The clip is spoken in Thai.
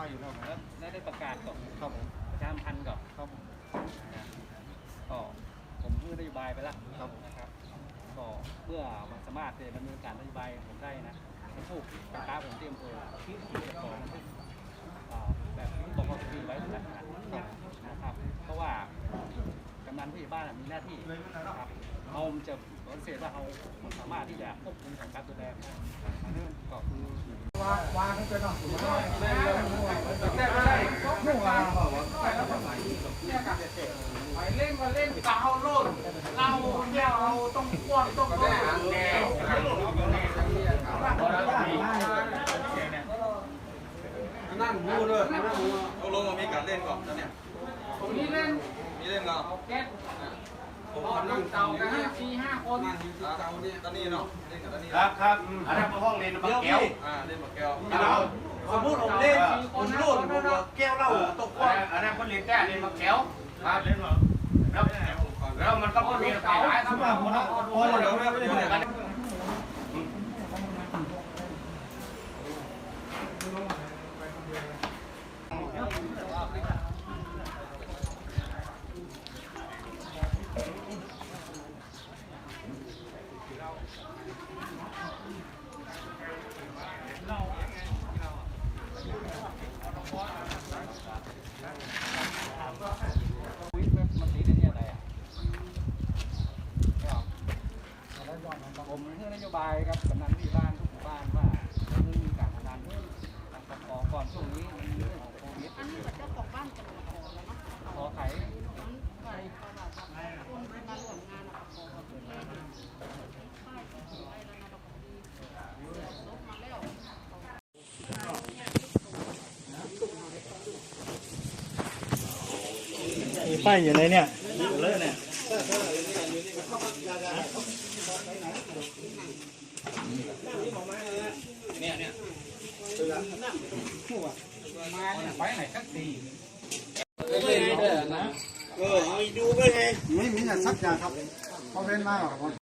ป้ายอยู่แล้วคแล้รับวแล้วได้ประกาศก่อนครับผมประชาสัมพันธ์ก่อนครับผม นะก็ผมพูดนโยบายไปแล้วครับ นะครับก็เพื่อมันสามารถจะดำเนินการนโยบายของผมได้นะให้ถูกกระตาผมที่อำเภอที่จะขอบันทึกอ่าแบบที่บอกว่ามีไว้เป็นหลักฐานนะครับ เพราะว่ากำนันผู้ใหญ่บ้านมีหน้าที่นะครับเราจะปฏิเสธว่าเราสามารถที่จะควบคุมของการดูแลได้อันนี้ก็คือไปเล่น ก็เล่นกาวโลดเราเนี่ยเราต้องกว้างต้องโลดแนวนั่นมูเลยนั่นมูเอาลงมีการเล่นก่อนแล้วเนี่ยผมนี่เล่นมีเล่นเราเอาแก๊สผมนั่งเตากันห้าสี่ห้าคนนั่งเตาเนี่ยตอนนี้เนาะเล่นกับตอนนี้ครับครับอันนั้นเป็นห้องเรียนบักแก้วอ่าเล่นหมากแก้วเราสมมติผมเล่นผมรุ่นผมแก้วเหล้าตกอันนั้นอันนั้นคนเรียนแก้เรียนบักแก้วครับเรียนมา แล้วมันก็มีหลายหลายครับพอเดี๋ยวไม่ได้เนี่ย วิทย์มันตีได้เนี่ยอะไรอะ ผมเพื่อนโยบายครับกำนันที่บ้านทุกหมู่บ้านว่าเรื่องการพนันนะครับขอก่อนช่วงนี้มันมีเรื่องของโควิดอันนี้ก็เจ้าของบ้านจะมาขอแล้วเนาะขอไขมันไปเขาแบบว่าคนมาร่วมงานขอกับเพื่อนป้ายที่ไรแล้วนะแบบดีลบมาแล้วป้ายอยู่ไหนเนี่ยไปไหนสักทีเออเอา ดูไปไงไม่มีแต่สักอย่างครับเขาเว้นมากหรอก